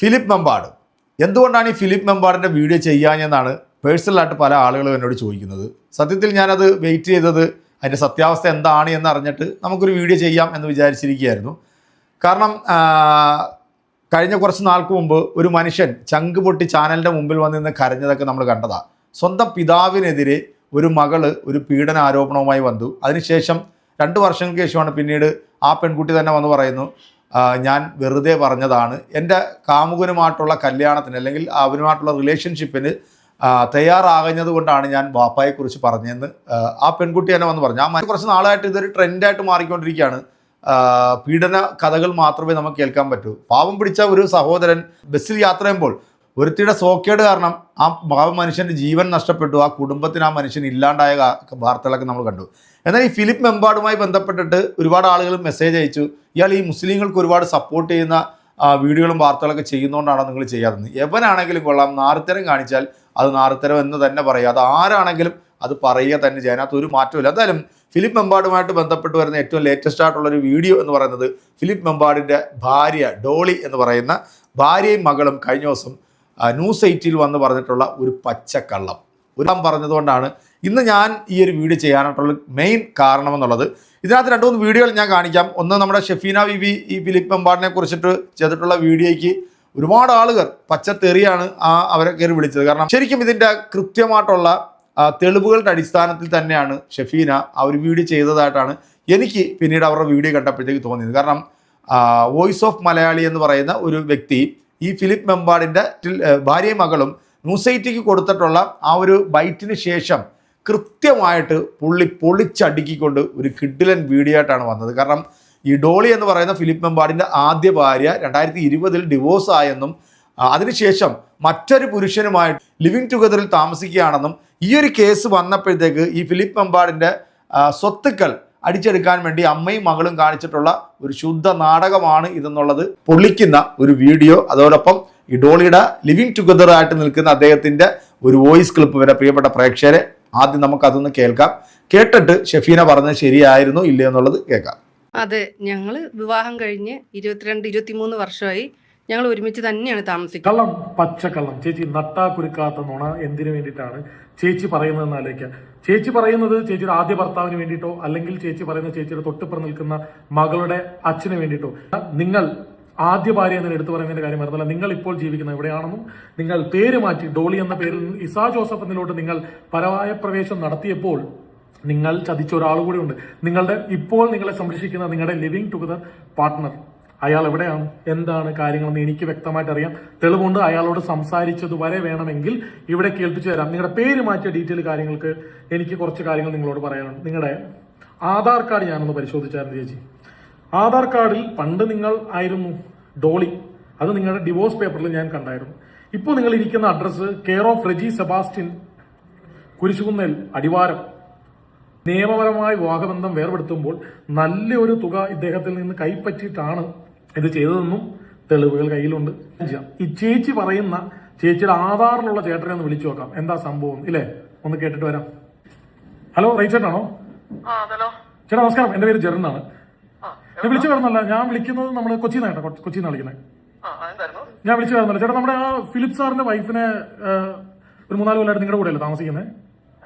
Philip മെമ്പാട്. എന്തുകൊണ്ടാണ് ഈ Philip മെമ്പാടിന്റെ video ചെയ്യാഞ്ഞെന്നാണ് പേഴ്സണലായിട്ട് പല ആളുകളും എന്നോട് ചോദിക്കുന്നത്. സത്യത്തിൽ ഞാനത് വെയിറ്റ് ചെയ്തത് അതിന്റെ സത്യാവസ്ഥ എന്താണ് എന്ന് അറിഞ്ഞിട്ട് നമുക്കൊരു വീഡിയോ ചെയ്യാം എന്ന് വിചാരിച്ചിരിക്കുകയായിരുന്നു. കാരണം കഴിഞ്ഞ കുറച്ച് നാൾക്ക് മുമ്പ് ഒരു മനുഷ്യൻ ചങ്ക് പൊട്ടി ചാനലിന്റെ മുമ്പിൽ വന്ന് നിന്ന് കരഞ്ഞതൊക്കെ നമ്മൾ കണ്ടതാണ് സ്വന്തം പിതാവിനെതിരെ ഒരു മകൾ ഒരു പീഡന ആരോപണവുമായി വന്നു. അതിനുശേഷം രണ്ട് വർഷങ്ങൾക്ക് ശേഷമാണ് പിന്നീട് ആ പെൺകുട്ടി തന്നെ വന്ന് പറയുന്നു "ആ, ഞാൻ വെറുതെ പറഞ്ഞതാണ്. എന്റെ കാമുകനുമായിട്ടുള്ള കല്യാണത്തിന് അല്ലെങ്കിൽ അവനുമായിട്ടുള്ള റിലേഷൻഷിപ്പിന് തയ്യാറാകുന്നത് കൊണ്ടാണ് ഞാൻ വാപ്പായെക്കുറിച്ച് പറഞ്ഞതെന്ന് ആ, പെൺകുട്ടി തന്നെ വന്ന് പറഞ്ഞു. ആ കുറച്ച് നാളായിട്ട് ഇതൊരു ട്രെൻഡായിട്ട് മാറിക്കൊണ്ടിരിക്കുകയാണ്. പീഡന കഥകൾ മാത്രമേ നമുക്ക് കേൾക്കാൻ പറ്റൂ. പാവം പിടിച്ച ഒരു സഹോദരൻ ബസ്സിൽ യാത്ര ചെയ്യുമ്പോൾ ഒരുത്തിയുടെ സോക്കേട് കാരണം ആ ഭാവ മനുഷ്യന്റെ ജീവൻ നഷ്ടപ്പെട്ടു ആ കുടുംബത്തിന് ആ മനുഷ്യൻ ഇല്ലാണ്ടായ വാർത്തകളൊക്കെ നമ്മൾ കണ്ടു. എന്നാൽ ഈ ഫിലിപ്പ് മെമ്പാടുമായി ബന്ധപ്പെട്ടിട്ട് ഒരുപാട് ആളുകൾ മെസ്സേജ് അയച്ചു. ഇയാൾ ഈ മുസ്ലിങ്ങൾക്ക് ഒരുപാട് സപ്പോർട്ട് ചെയ്യുന്ന വീഡിയോകളും വാർത്തകളൊക്കെ ചെയ്യുന്നതുകൊണ്ടാണ് നിങ്ങൾ ചെയ്യാതെന്ന് എവനാണെങ്കിലും കൊള്ളാം. നാറുത്തരം കാണിച്ചാൽ അത് നാറുത്തരം എന്ന് തന്നെ പറയുക അത് ആരാണെങ്കിലും അത് പറയുക തന്നെ ചെയ്യാൻ അതിനകത്ത് ഒരു മാറ്റമില്ല എന്തായാലും ഫിലിപ്പ് മെമ്പാടുമായിട്ട് ബന്ധപ്പെട്ട് വരുന്ന ഏറ്റവും ലേറ്റസ്റ്റ് ആയിട്ടുള്ള ഒരു വീഡിയോ എന്ന് പറയുന്നത് ഫിലിപ്പ് മെമ്പാടിന്റെ ഭാര്യ ഡോളി എന്ന് പറയുന്ന ഭാര്യയും മകളും കഴിഞ്ഞ ദിവസം ന്യൂസ് എയ്റ്റിൽ വന്ന് പറഞ്ഞിട്ടുള്ള ഒരു പച്ചക്കള്ളം. ഒരു പറഞ്ഞതുകൊണ്ടാണ് ഇന്ന് ഞാൻ ഈ ഒരു വീഡിയോ ചെയ്യാനായിട്ടുള്ള മെയിൻ കാരണമെന്നുള്ളത്. ഇതിനകത്ത് രണ്ട് മൂന്ന് വീഡിയോകൾ ഞാൻ കാണിക്കാം. ഒന്ന് നമ്മുടെ ഷെഫീന ബിബി ഈ ഫിലിപ്പ് മെമ്പാടിനെ കുറിച്ചിട്ട് ചെയ്തിട്ടുള്ള വീഡിയോയ്ക്ക് ഒരുപാട് ആളുകൾ പച്ചത്തെറിയാണ് ആ അവരെ കയറി വിളിച്ചത്. കാരണം ശരിക്കും ഇതിന്റെ കൃത്യമായിട്ടുള്ള തെളിവുകളുടെ അടിസ്ഥാനത്തിൽ തന്നെയാണ് ഷെഫീന ആ ഒരു വീഡിയോ ചെയ്തതായിട്ടാണ് എനിക്ക് പിന്നീട് അവരുടെ വീഡിയോ കണ്ടപ്പോഴത്തേക്ക് തോന്നിയത്. കാരണം വോയിസ് ഓഫ് മലയാളി എന്ന് പറയുന്ന ഒരു വ്യക്തി ഈ ഫിലിപ്പ് മെമ്പാടിന്റെ ഭാര്യയും മകളും ന്യൂസൈറ്റിക്ക് കൊടുത്തിട്ടുള്ള ആ ഒരു ബൈറ്റിന് ശേഷം കൃത്യമായിട്ട് പുള്ളി പൊളിച്ചടുക്കിക്കൊണ്ട് ഒരു കിഡിലൻ വീഡിയോ ആയിട്ടാണ് വന്നത്. കാരണം ഈ ഡോളി എന്ന് പറയുന്ന ഫിലിപ്പ് മെമ്പാടിന്റെ ആദ്യ ഭാര്യ രണ്ടായിരത്തി ഇരുപതിൽ ഡിവോഴ്സ് ആയെന്നും അതിനുശേഷം മറ്റൊരു പുരുഷനുമായി ലിവിങ് ടുഗദറിൽ താമസിക്കുകയാണെന്നും ഈ ഒരു കേസ് വന്നപ്പോഴത്തേക്ക് ഈ ഫിലിപ്പ് മെമ്പാടിന്റെ സ്വത്തുക്കൾ അടിച്ചെടുക്കാൻ വേണ്ടി അമ്മയും മകളും കാണിച്ചിട്ടുള്ള ഒരു ശുദ്ധ നാടകമാണ് ഇതെന്നുള്ളത് പൊള്ളിക്കുന്ന ഒരു വീഡിയോ. അതോടൊപ്പം ഈ ഡോളിയുടെ ലിവിങ് ടുഗദർ ആയിട്ട് നിൽക്കുന്ന അദ്ദേഹത്തിന്റെ ഒരു വോയിസ് ക്ലിപ്പ് വരെ പ്രിയപ്പെട്ട പ്രേക്ഷകരെ ആദ്യം നമുക്കതൊന്ന് കേൾക്കാം. കേട്ടിട്ട് ഷെഫീന പറഞ്ഞത് ശരിയായിരുന്നു ഇല്ലയോ എന്നുള്ളത് കേൾക്കാം. അതെ ഞങ്ങൾ വിവാഹം കഴിഞ്ഞ് ഇരുപത്തിരണ്ട് ഇരുപത്തിമൂന്ന് വർഷമായി ഞങ്ങൾ ഒരുമിച്ച് തന്നെയാണ് താമസിക്കുന്നത്. കള്ളം പച്ചക്കള്ളം. ചേച്ചി നട്ടാ കുരുക്കാത്ത നുണ എന്തിനു വേണ്ടിയിട്ടാണ്? ചേച്ചി പറയുന്നതെന്ന് ആലോചിക്കുക ചേച്ചി പറയുന്നത് ചേച്ചിയുടെ ആദ്യ ഭർത്താവിന് വേണ്ടിയിട്ടോ അല്ലെങ്കിൽ ചേച്ചി പറയുന്ന ചേച്ചിയുടെ തൊട്ടിപ്പുറം നിൽക്കുന്ന മകളുടെ അച്ഛന് വേണ്ടിയിട്ടോ. നിങ്ങൾ ആദ്യ ഭാര്യ എന്ന് എടുത്തു പറയുന്നതിന്റെ കാര്യം വരുന്നില്ല നിങ്ങൾ ഇപ്പോൾ ജീവിക്കുന്ന എവിടെയാണെന്നും നിങ്ങൾ പേര് മാറ്റി ഡോളി എന്ന പേരിൽ ഇസാ ജോസഫ് എന്നിലോട്ട് നിങ്ങൾ പരമായ പ്രവേശം നടത്തിയപ്പോൾ നിങ്ങൾ ചതിച്ച ഒരാൾ കൂടി ഉണ്ട്. നിങ്ങളുടെ ഇപ്പോൾ നിങ്ങളെ സംരക്ഷിക്കുന്ന നിങ്ങളുടെ ലിവിങ് ടുഗദർ പാർട്ട്ണർ. അയാൾ എവിടെയാണ്? എന്താണ് കാര്യങ്ങളെന്ന് എനിക്ക് വ്യക്തമായിട്ട് അറിയാം. തെളിവുണ്ട് അയാളോട് സംസാരിച്ചത് വരെ വേണമെങ്കിൽ ഇവിടെ കേൾപ്പിച്ചു തരാം. നിങ്ങളുടെ പേര് മാറ്റിയ ഡീറ്റെയിൽ കാര്യങ്ങൾക്ക് എനിക്ക് കുറച്ച് കാര്യങ്ങൾ നിങ്ങളോട് പറയാനുണ്ട്. നിങ്ങളുടെ ആധാർ കാർഡ് ഞാനൊന്ന് പരിശോധിച്ചായിരുന്നു ചേച്ചി. ആധാർ കാർഡിൽ പണ്ട് നിങ്ങൾ ആയിരുന്നു ഡോളി. അത് നിങ്ങളുടെ ഡിവോഴ്സ് പേപ്പറിൽ ഞാൻ കണ്ടായിരുന്നു. ഇപ്പോൾ നിങ്ങൾ ഇരിക്കുന്ന address care of Reji Sebastian Kurisukunnel Adivaram. നിയമപരമായ വിവാഹബന്ധം വേർപെടുത്തുമ്പോൾ നല്ലൊരു തുക ഇദ്ദേഹത്തിൽ നിന്ന് കൈപ്പറ്റിയിട്ടാണ് ഇത് ചെയ്തതെന്നും തെളിവുകൾ കയ്യിലുണ്ട്. ചെയ്യാം. ഈ ചേച്ചി പറയുന്ന ചേച്ചിയുടെ ആധാറിലുള്ള ചേട്ടനെ ഒന്ന് വിളിച്ചു നോക്കാം. എന്താ സംഭവം ഇല്ലേ? ഒന്ന് കേട്ടിട്ട് വരാം. ഹലോ റൈച്ചേട്ടാണോ ചേട്ടാ നമസ്കാരം. എന്റെ പേര് ജെറിനാണ് ആ ഞാൻ വിളിച്ചു വരുന്നല്ല ഞാൻ വിളിക്കുന്നത് നമ്മൾ കൊച്ചിയിൽ നിന്നാണ് കേട്ടോ. കൊച്ചിയിൽ നിന്നാണ് വിളിക്കുന്നത്. ഞാൻ വിളിച്ചു വരുന്നില്ല ചേട്ടാ നമ്മുടെ ആ ഫിലിപ്പ് സാറിന്റെ വൈഫിനെ ഒരു മൂന്നാൽ കൊല്ലമായിട്ട് നിങ്ങളുടെ കൂടെയല്ലേ താമസിക്കുന്നത്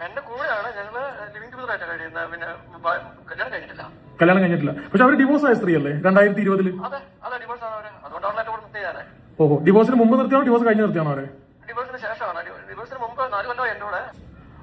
എന്റെ കൂടെയാണ്. ഞങ്ങൾ ലിവിംഗ് കഴിയുന്നത്. പിന്നെ കല്യാണം കഴിഞ്ഞിട്ടില്ല. കല്യാണം കഴിഞ്ഞിട്ടില്ല. പക്ഷെ അവർ ഡിവോഴ്സ് ആയ സ്ത്രീ അല്ലേ രണ്ടായിരത്തി ഇരുപതിൽ അതെ അതെ ഡിവോഴ്സ് ആണ് അവർ അതുകൊണ്ടാണ് എന്റെ കൂടെ നിർത്തിയാണ് ഓഹോ ഡിവോഴ്സിന് മുമ്പ് നിർത്തിയാണോ ഡിവോഴ്സ് കഴിഞ്ഞ് നിർത്തിയാണോ അവരെ? ഡിവോഴ്സിന് ശേഷമാണ്? ഡി- ഡിവോഴ്സിന് മുമ്പ് നാല് കൊല്ലം എന്റെ കൂടെ.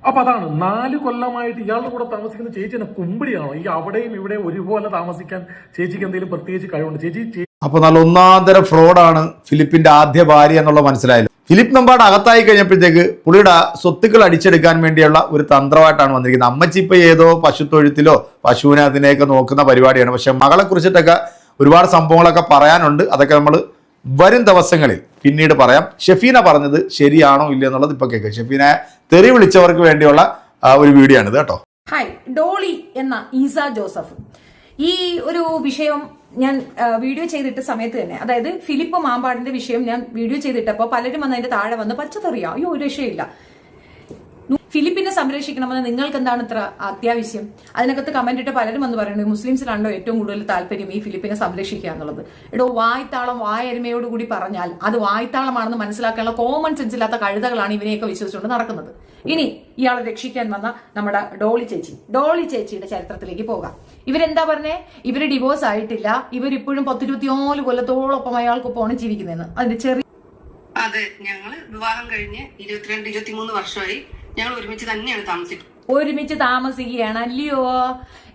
അപ്പൊ അതാണ് നാല് കൊല്ലമായിട്ട് ഇയാളുടെ കൂടെ താമസിക്കുന്ന ചേച്ചി എന്നെ കുമ്പിടിയാണോ ഈ അവിടെയും ഇവിടെ ഒരുപോലെ താമസിക്കാൻ ചേച്ചിക്ക് എന്തെങ്കിലും പ്രത്യേകിച്ച് കഴിവുണ്ട്? ചേച്ചി അപ്പൊ നല്ല ഒന്നാന്തര ഫ്രോഡാണ് ഫിലിപ്പിന്റെ ആദ്യ ഭാര്യ എന്നുള്ള മനസ്സിലായത് ഫിലിപ്പ് നമ്പാട് അകത്തായി കഴിഞ്ഞപ്പോഴത്തേക്ക് പുള്ളിയുടെ സ്വത്തുക്കൾ അടിച്ചെടുക്കാൻ വേണ്ടിയുള്ള ഒരു തന്ത്രമായിട്ടാണ് വന്നിരിക്കുന്നത്. അമ്മച്ചി ഇപ്പൊ ഏതോ പശുത്തൊഴുത്തിലോ പശുവിനെ അതിനെയൊക്കെ നോക്കുന്ന പരിപാടിയാണ്. പക്ഷെ മകളെ കുറിച്ചിട്ടൊക്കെ ഒരുപാട് സംഭവങ്ങളൊക്കെ പറയാനുണ്ട്. അതൊക്കെ നമ്മൾ വരും ദിവസങ്ങളിൽ. പിന്നീട് പറയാം. ഷെഫീന പറഞ്ഞത് ശരിയാണോ ഇല്ല എന്നുള്ളത് ഇപ്പൊ കേൾക്കാം. ഷെഫീനെ തെറി വിളിച്ചവർക്ക് വേണ്ടിയുള്ള ഒരു വീഡിയോ ആണിത് കേട്ടോ. ഹായ് ഡോളി എന്ന ഈസ ജോസഫ്. ഈ ഒരു വിഷയം ഞാൻ വീഡിയോ ചെയ്തിട്ട സമയത്ത് തന്നെ അതായത് ഫിലിപ്പ് മാമ്പാടിന്റെ വിഷയം ഞാൻ വീഡിയോ ചെയ്തിട്ടപ്പോൾ പലരും വന്ന് അതിന്റെ താഴെ വന്ന് പച്ചത്തെറിയാം അയ്യോ ഒരു രക്ഷയില്ല. ഫിലിപ്പിനെ സംരക്ഷിക്കണമെന്ന് നിങ്ങൾക്ക് എന്താണ് ഇത്ര അത്യാവശ്യം? അതിനകത്ത് കമന്റ് ഇട്ട് പലരും വന്ന് പറയുന്നത് മുസ്ലിംസിലാണല്ലോ ഏറ്റവും കൂടുതൽ താല്പര്യം ഈ ഫിലിപ്പിനെ സംരക്ഷിക്കുക എന്നുള്ളത്. എടോ വായ്ത്താളം വായരുമയോട് കൂടി പറഞ്ഞാൽ അത് വായ്ത്താളമാണെന്ന് മനസ്സിലാക്കാനുള്ള കോമൺ സെൻസ് ഇല്ലാത്ത കഴുതകളാണ് ഇവനെയൊക്കെ വിശ്വസിച്ചുകൊണ്ട് നടക്കുന്നത്. ഇനി ഇയാളെ രക്ഷിക്കാൻ വന്ന നമ്മുടെ ഡോളി ചേച്ചി. ഡോളി ചേച്ചിയുടെ ചരിത്രത്തിലേക്ക് പോകാം. ഇവരെന്താ പറഞ്ഞേ? ഇവർ ഡിവോഴ്സ് ആയിട്ടില്ല. ഇവരിപ്പോഴും പത്തിരുപത്തിനാല് കൊല്ലത്തോളൊപ്പം അയാൾക്കൊപ്പമാണ് ജീവിക്കുന്നതെന്ന്. അതിന്റെ ചെറിയ അതെ ഞങ്ങൾ വിവാഹം കഴിഞ്ഞ് ഇരുപത്തിരണ്ട് ഇരുപത്തിമൂന്ന് വർഷമായി. ഞങ്ങൾ ഒരുമിച്ച് തന്നെയാണ് താമസിക്കുന്നത് ഒരുമിച്ച് താമസിക്കുകയാണ് അല്ലയോ?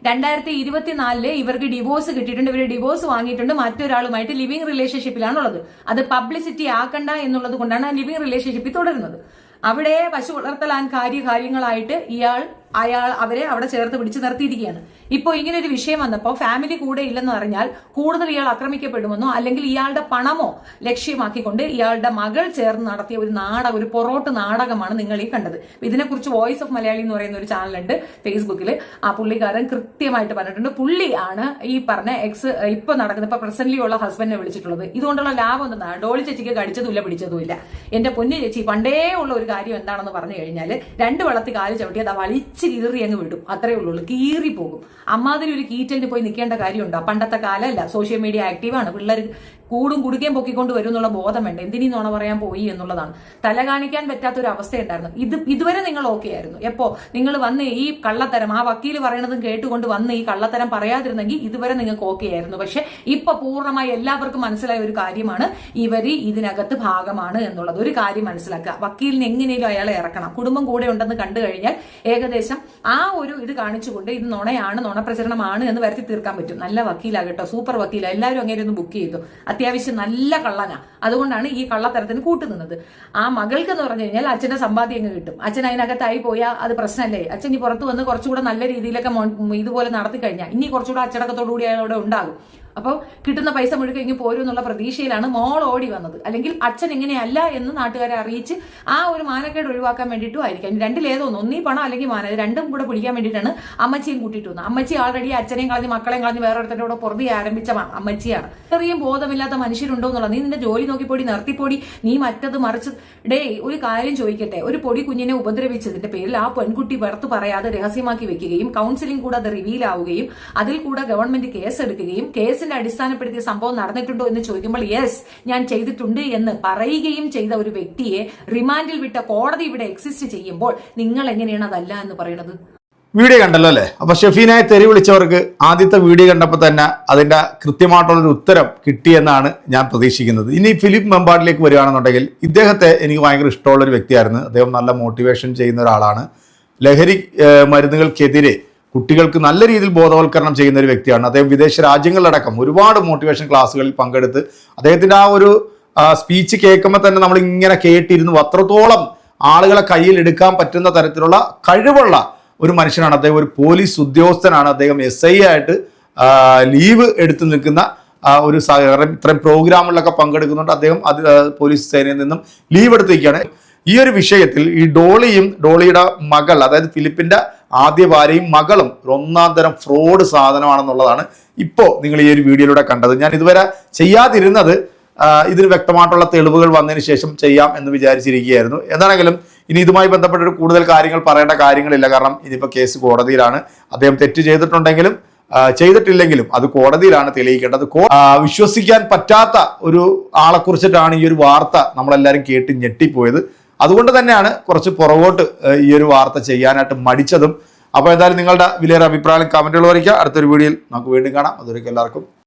രണ്ടായിരത്തി ഇരുപത്തിനാലിൽ ഇവർക്ക് ഡിവോഴ്സ് കിട്ടിയിട്ടുണ്ട്. ഇവർ ഡിവോഴ്സ് വാങ്ങിയിട്ടുണ്ട്. മറ്റൊരാളുമായിട്ട് ലിവിംഗ് റിലേഷൻഷിപ്പിലാണുള്ളത് അത് പബ്ലിസിറ്റി ആക്കണ്ട എന്നുള്ളത് കൊണ്ടാണ് ലിവിംഗ് റിലേഷൻഷിപ്പിൽ തുടരുന്നത്. അവിടെ പശു വളർത്തലാൻ കാര്യ കാര്യങ്ങളായിട്ട് ഇയാൾ അയാൾ അവരെ അവിടെ ചേർത്ത് പിടിച്ച് നിർത്തിയിരിക്കുകയാണ്. ഇപ്പോൾ ഇങ്ങനെ ഒരു വിഷയം വന്നപ്പോൾ ഫാമിലി കൂടെ ഇല്ലെന്ന് അറിഞ്ഞാൽ കൂടുതൽ ഇയാൾ ആക്രമിക്കപ്പെടുമെന്നോ അല്ലെങ്കിൽ ഇയാളുടെ പണമോ ലക്ഷ്യമാക്കിക്കൊണ്ട് ഇയാളുടെ മകൾ ചേർന്ന് നടത്തിയ ഒരു നാടകം ഒരു പൊറോട്ട് നാടകമാണ് നിങ്ങൾ ഈ കണ്ടത്. ഇതിനെക്കുറിച്ച് വോയിസ് ഓഫ് മലയാളി എന്ന് പറയുന്ന ഒരു ചാനലുണ്ട് ഫേസ്ബുക്കിൽ ആ പുള്ളിക്കാരൻ കൃത്യമായിട്ട് പറഞ്ഞിട്ടുണ്ട്. പുള്ളിയാണ് ഈ പറഞ്ഞ എക്സ് ഇപ്പൊ നടക്കുന്ന ഇപ്പൊ പ്രസന്റ്ലി ഉള്ള ഹസ്ബൻഡിനെ വിളിച്ചിട്ടുള്ളത്. ഇതുകൊണ്ടുള്ള ലാഭം എന്താണ്? ഡോളി ചേച്ചിക്ക് കടിച്ചതുമില്ല പിടിച്ചതുമില്ല. എന്റെ പൊന്നു ചേച്ചി പണ്ടേ ഉള്ള ഒരു കാര്യം എന്താണെന്ന് പറഞ്ഞു കഴിഞ്ഞാൽ രണ്ട് വെള്ളത്തിൽ കാൽ ചവിട്ടി അത് വലിച്ച് കീറി അങ്ങ് വിടും. അത്രേ ഉള്ളൂ കീറി പോകും. അമ്മാതിരി ഒരു കീറ്റലിന് പോയി നിൽക്കേണ്ട കാര്യമുണ്ടോ? പണ്ടത്തെ കാലമല്ല. സോഷ്യൽ മീഡിയ ആക്റ്റീവാണ് പിള്ളേർ കൂടും കുടുക്കയും പൊക്കിക്കൊണ്ട് വരും എന്നുള്ള ബോധം വേണ്ട. എന്തിനീ നോണ പറയാൻ പോയി എന്നുള്ളതാണ്. തല കാണിക്കാൻ പറ്റാത്ത ഒരു അവസ്ഥയുണ്ടായിരുന്നു. ഇത് ഇതുവരെ നിങ്ങൾ ഓക്കെ ആയിരുന്നു. എപ്പോ? നിങ്ങൾ വന്ന് ഈ കള്ളത്തരം ആ വക്കീൽ പറയണതും കേട്ടുകൊണ്ട് വന്ന് ഈ കള്ളത്തരം പറയാതിരുന്നെങ്കിൽ ഇതുവരെ നിങ്ങൾക്ക് ഓക്കെ ആയിരുന്നു. പക്ഷെ ഇപ്പൊ പൂർണമായി എല്ലാവർക്കും മനസ്സിലായ ഒരു കാര്യമാണ് ഇവർ ഇതിനകത്ത് ഭാഗമാണ് എന്നുള്ളത്. ഒരു കാര്യം മനസ്സിലാക്കുക. വക്കീലിന് എങ്ങനെയും അയാളെ ഇറക്കണം. കുടുംബം കൂടെ ഉണ്ടെന്ന് കണ്ടു കഴിഞ്ഞാൽ ഏകദേശം ആ ഒരു ഇത് കാണിച്ചുകൊണ്ട് ഇത് നുണയാണ് നുണപ്രചരണമാണ് എന്ന് വരുത്തി തീർക്കാൻ പറ്റും. നല്ല വക്കീലാകട്ടോ സൂപ്പർ വക്കീല. എല്ലാവരും അങ്ങനെ ഒന്ന് ബുക്ക് ചെയ്തു. അത്യാവശ്യം നല്ല കള്ളനാ. അതുകൊണ്ടാണ് ഈ കള്ളത്തരത്തിന് കൂട്ടുനിന്നത് ആ മകൾക്ക് എന്ന് പറഞ്ഞു കഴിഞ്ഞാൽ അച്ഛന്റെ സമ്പാദ്യം അങ്ങ് കിട്ടും. അച്ഛൻ അതിനകത്തായി പോയാൽ അത് പ്രശ്നമല്ലേ? അച്ഛൻ ഈ പുറത്ത് വന്ന് കുറച്ചുകൂടെ നല്ല രീതിയിലൊക്കെ ഇതുപോലെ നടത്തി കഴിഞ്ഞാൽ ഇനി കുറച്ചുകൂടെ അച്ചടക്കത്തോടു കൂടി അയാളവിടെ ഉണ്ടാകും. അപ്പോൾ കിട്ടുന്ന പൈസ മുഴുവൻ ഇങ്ങ് പോരും എന്നുള്ള പ്രതീക്ഷയിലാണ് മോൾ ഓടി വന്നത്. അല്ലെങ്കിൽ അച്ഛൻ ഇങ്ങനെയല്ല എന്ന് നാട്ടുകാരെ അറിയിച്ച് ആ ഒരു മാനക്കേട് ഒഴിവാക്കാൻ വേണ്ടിയിട്ടും ആയിരിക്കാം. ഏതോ ഒന്ന് പണം അല്ലെങ്കിൽ മാന രണ്ടും കൂടെ പിടിക്കാൻ വേണ്ടിയിട്ടാണ് അമ്മച്ചിയും കൂട്ടിയിട്ട് വന്നത്. അമ്മച്ചി ആൾറെഡി അച്ഛനെയും കളഞ്ഞ് മക്കളെയും കളഞ്ഞ് വേറെ ഒരുത്തന്റെ കൂടെ പുറത്തി ആരംഭിച്ച അമ്മച്ചിയാണ്. ചെറിയ ബോധമില്ലാത്ത മനുഷ്യരുണ്ടോ എന്നുള്ളത് നീ നിന്റെ ജോലി നോക്കിപ്പോടി നിർത്തിപ്പോടി നീ മറ്റത് മറിച്ച് ഡേ ഒരു കാര്യം ചോദിക്കട്ടെ. ഒരു പൊടി കുഞ്ഞിനെ ഉപദ്രവിച്ചതിന്റെ പേരിൽ ആ പെൺകുട്ടി പുറത്ത് പറയാതെ രഹസ്യമാക്കി വെക്കുകയും കൗൺസിലിംഗ് കൂടെ അത് റിവീൽ ആവുകയും അതിൽ കൂടെ ഗവൺമെന്റ് കേസ് എടുക്കുകയും കേസിന്റെ അടിസ്ഥാനപ്പെടുത്തിയ സംഭവം നടന്നിട്ടുണ്ടോ എന്ന് ചോദിക്കുമ്പോൾ യെസ് ഞാൻ ചെയ്തിട്ടുണ്ട് എന്ന് പറയുകയും ചെയ്ത ഒരു വ്യക്തിയെ റിമാൻഡിൽ വിട്ട കോടതി ഇവിടെ എക്സിസ്റ്റ് ചെയ്യുമ്പോൾ നിങ്ങൾ എങ്ങനെയാണ് അതല്ല എന്ന് പറയുന്നത് വീഡിയോ കണ്ടല്ലോ അല്ലേ? അപ്പൊ ഷെഫീനായി തെറി വിളിച്ചവർക്ക് ആദ്യത്തെ വീഡിയോ കണ്ടപ്പോൾ തന്നെ അതിന്റെ കൃത്യമായിട്ടുള്ളൊരു ഉത്തരം കിട്ടിയെന്നാണ് ഞാൻ പ്രതീക്ഷിക്കുന്നത്. ഇനി ഫിലിപ്പ് മെമ്പാടിലേക്ക് വരികയാണെന്നുണ്ടെങ്കിൽ ഇദ്ദേഹത്തെ എനിക്ക് ഭയങ്കര ഇഷ്ടമുള്ള ഒരു വ്യക്തിയായിരുന്നു. അദ്ദേഹം നല്ല മോട്ടിവേഷൻ ചെയ്യുന്ന ഒരാളാണ്. ലഹരി മരുന്നുകൾക്കെതിരെ കുട്ടികൾക്ക് നല്ല രീതിയിൽ ബോധവൽക്കരണം ചെയ്യുന്ന ഒരു വ്യക്തിയാണ്. അദ്ദേഹം വിദേശ രാജ്യങ്ങളിലടക്കം ഒരുപാട് മോട്ടിവേഷൻ ക്ലാസ്സുകളിൽ പങ്കെടുത്ത് അദ്ദേഹത്തിന്റെ ആ ഒരു സ്പീച്ച് കേൾക്കുമ്പോൾ തന്നെ നമ്മൾ ഇങ്ങനെ കേട്ടിരുന്നു. അത്രത്തോളം ആളുകളെ കയ്യിൽ എടുക്കാൻ പറ്റുന്ന തരത്തിലുള്ള കഴിവുള്ള ഒരു മനുഷ്യനാണ് അദ്ദേഹം. ഒരു പോലീസ് ഉദ്യോഗസ്ഥനാണ് അദ്ദേഹം. എസ് ഐ ആയിട്ട് ലീവ് എടുത്തു നിൽക്കുന്ന ഒരു സഹകരണം ഇത്രയും പ്രോഗ്രാമുകളിലൊക്കെ പങ്കെടുക്കുന്നുണ്ട്. അദ്ദേഹം അത് പോലീസ് സേനയിൽ നിന്നും ലീവ് എടുത്തിരിക്കുകയാണ്. ഈ ഒരു വിഷയത്തിൽ ഈ ഡോളിയും ഡോളിയുടെ മകൾ അതായത് ഫിലിപ്പിന്റെ ആദ്യ ഭാര്യയും മകളും ഒന്നാം തരം ഫ്രോഡ് സാധനമാണെന്നുള്ളതാണ് ഇപ്പോൾ നിങ്ങൾ ഈ ഒരു വീഡിയോയിലൂടെ കണ്ടത്. ഞാൻ ഇതുവരെ ചെയ്യാതിരുന്നത് ഇതിന് വ്യക്തമായിട്ടുള്ള തെളിവുകൾ വന്നതിന് ശേഷം ചെയ്യാം എന്ന് വിചാരിച്ചിരിക്കുകയായിരുന്നു. എന്താണെങ്കിലും ഇനി ഇതുമായി ബന്ധപ്പെട്ട് കൂടുതൽ കാര്യങ്ങൾ പറയേണ്ട കാര്യങ്ങളില്ല. കാരണം ഇനിയിപ്പോൾ കേസ് കോടതിയിലാണ്. അദ്ദേഹം തെറ്റ് ചെയ്തിട്ടുണ്ടെങ്കിലും ചെയ്തിട്ടില്ലെങ്കിലും അത് കോടതിയിലാണ് തെളിയിക്കേണ്ടത്. വിശ്വസിക്കാൻ പറ്റാത്ത ഒരു ആളെക്കുറിച്ചിട്ടാണ് ഈ ഒരു വാർത്ത നമ്മളെല്ലാവരും കേട്ട് ഞെട്ടിപ്പോയത്. അതുകൊണ്ട് തന്നെയാണ് കുറച്ച് പുറകോട്ട് ഈ ഒരു വാർത്ത ചെയ്യാനായിട്ട് മടിച്ചതും. അപ്പോൾ എന്തായാലും നിങ്ങളുടെ വിലയേറെ അഭിപ്രായം കമന്റുകൾ വരയ്ക്കുക അടുത്തൊരു വീഡിയോയിൽ നമുക്ക് വീണ്ടും കാണാം. അതുവരെ എല്ലാവർക്കും